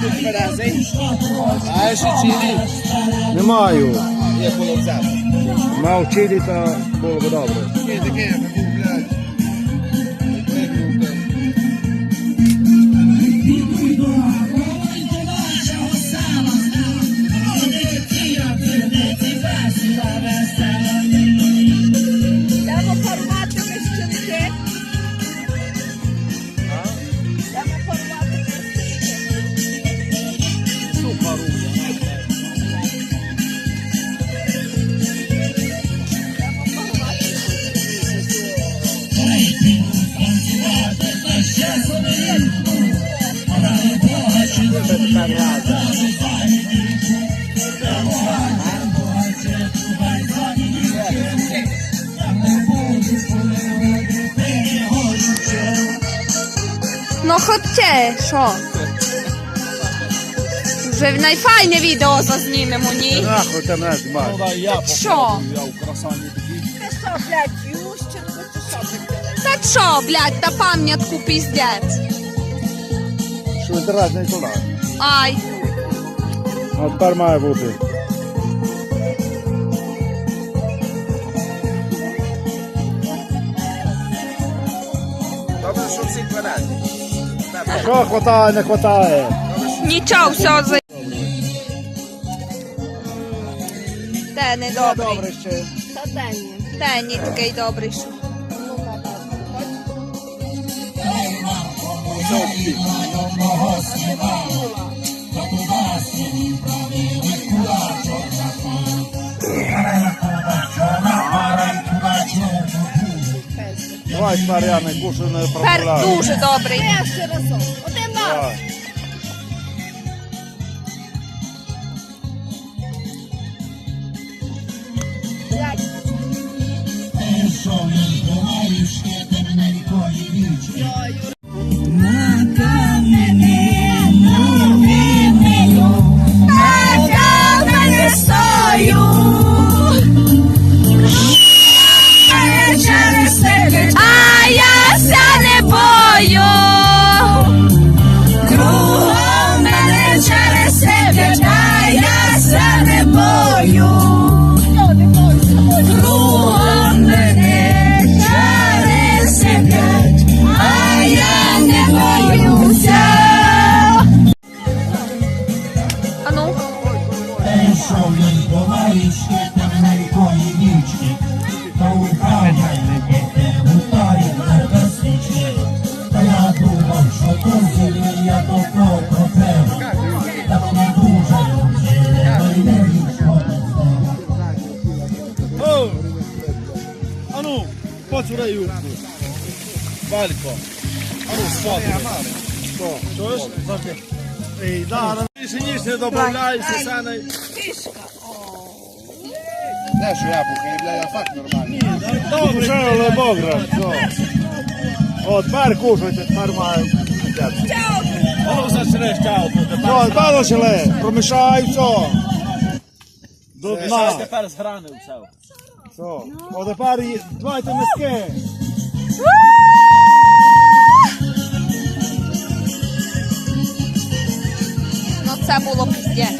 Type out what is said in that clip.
Diferenza, hein? Ah, Не маю. є було взяти. Мав чилі та було б добре. Таке, таке, таку, блядь. Викрутив. No chodźcie, що? Вже найфайне відео зазнімемо, ні? Нахуй ти мене знімаєш. Що? Ти що, блядь, Ющенко чи що ти делаєш? Та що, блядь, та пам'ятку піздець. Що інтерес не туди. Ай, А тепер має бути. Добре, що всі квадратні. Що хватає, не хватає? нічого, все за... Те не добрий. Добре ще. Та тені. Тені такий добрий, що. Ну, так, Давай, Мар'яна, кушай не Тепер пропуляй. дуже добрий. Я ще разом. Один раз. Давай. Блядь. А поцурай юбку. Валько. А ну, спати. Чуєш? Завжди. Ей, зараз більше ніж не добавляйся, сане. Де що я бухаю, бля, я факт нормальний. Добре. Вже, але добре. все. От, тепер кушайте, тепер маю. А ну зачнеш чалку, Все, тепер почали. Промішай, все. До дна. тепер згранив все. Все. О, тепер давайте миски. ну це було піздець.